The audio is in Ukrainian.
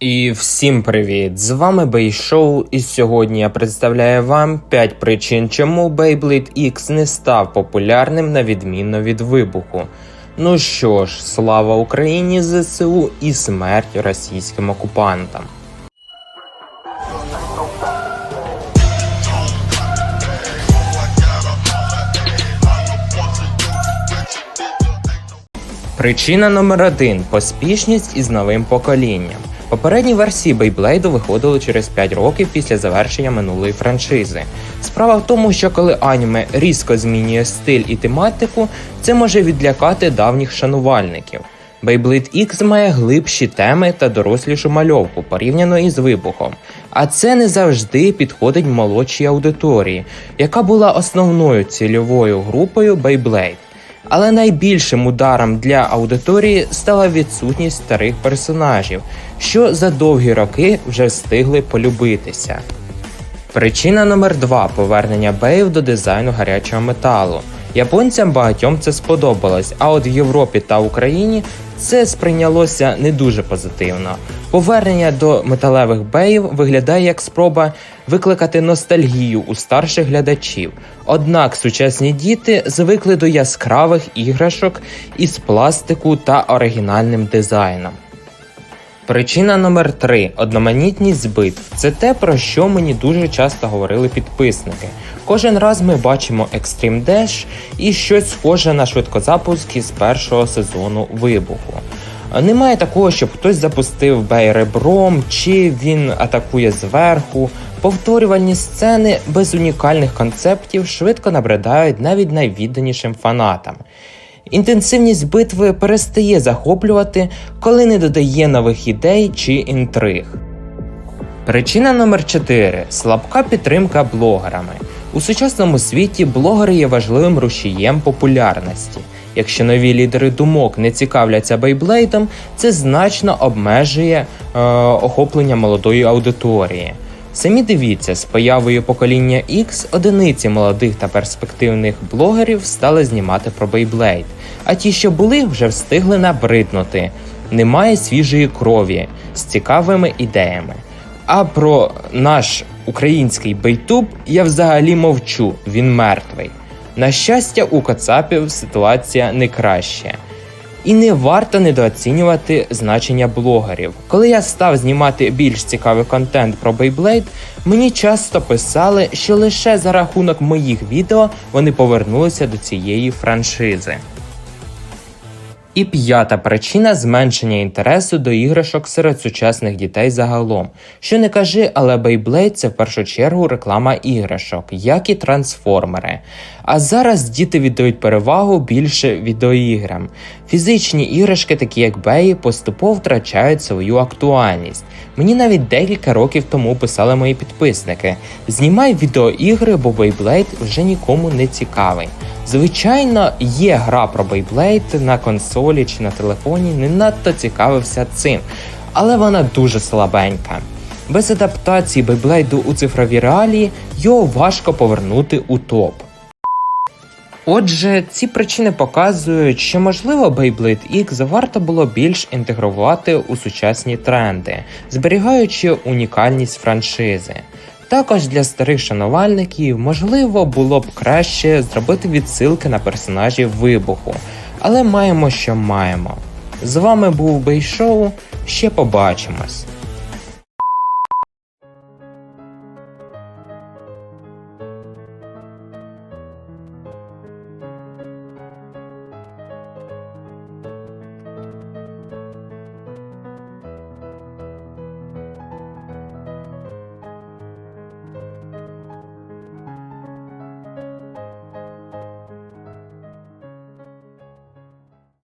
І всім привіт! З вами Бейшоу, і сьогодні я представляю вам 5 причин, чому Beyblade X не став популярним на відміну від вибуху. Ну що ж, слава Україні ЗСУ і смерть російським окупантам. Причина номер один поспішність із новим поколінням. Попередні версії Бейблейду виходили через 5 років після завершення минулої франшизи. Справа в тому, що коли аніме різко змінює стиль і тематику, це може відлякати давніх шанувальників. Beyblade X має глибші теми та дорослішу мальовку порівняно із вибухом. А це не завжди підходить молодшій аудиторії, яка була основною цільовою групою Beyblade. Але найбільшим ударом для аудиторії стала відсутність старих персонажів, що за довгі роки вже встигли полюбитися. Причина номер 2 повернення беїв до дизайну гарячого металу. Японцям багатьом це сподобалось, а от в Європі та Україні це сприйнялося не дуже позитивно. Повернення до металевих беїв виглядає як спроба викликати ностальгію у старших глядачів. Однак сучасні діти звикли до яскравих іграшок із пластику та оригінальним дизайном. Причина номер 3 одноманітність битв. Це те, про що мені дуже часто говорили підписники. Кожен раз ми бачимо Extreme Dash і щось схоже на швидкозапуск із першого сезону вибуху. Немає такого, щоб хтось запустив бей ребром, чи він атакує зверху. Повторювальні сцени без унікальних концептів швидко набридають навіть найвідданішим фанатам. Інтенсивність битви перестає захоплювати, коли не додає нових ідей чи інтриг. Причина номер 4 слабка підтримка блогерами. У сучасному світі блогери є важливим рушієм популярності. Якщо нові лідери думок не цікавляться бейблейдом, це значно обмежує е, охоплення молодої аудиторії. Самі дивіться, з появою покоління X одиниці молодих та перспективних блогерів стали знімати про Beyblade, а ті, що були, вже встигли набриднути. Немає свіжої крові з цікавими ідеями. А про наш український бейтуб я взагалі мовчу, він мертвий. На щастя, у Кацапів ситуація не краща. І не варто недооцінювати значення блогерів. Коли я став знімати більш цікавий контент про Beyblade, мені часто писали, що лише за рахунок моїх відео вони повернулися до цієї франшизи. І п'ята причина зменшення інтересу до іграшок серед сучасних дітей загалом. Що не кажи, але Beyblade – це в першу чергу реклама іграшок, як і трансформери. А зараз діти віддають перевагу більше відеоіграм. Фізичні іграшки, такі як Беї, поступово втрачають свою актуальність. Мені навіть декілька років тому писали мої підписники: знімай відеоігри, бо Beyblade вже нікому не цікавий. Звичайно, є гра про Beyblade на консолі чи на телефоні, не надто цікавився цим, але вона дуже слабенька. Без адаптації Beyblade у цифрові реалії його важко повернути у топ. Отже, ці причини показують, що можливо Beyblade X варто було більш інтегрувати у сучасні тренди, зберігаючи унікальність франшизи. Також для старих шанувальників можливо було б краще зробити відсилки на персонажів вибуху, але маємо, що маємо. З вами був Бейшоу. Ще побачимось.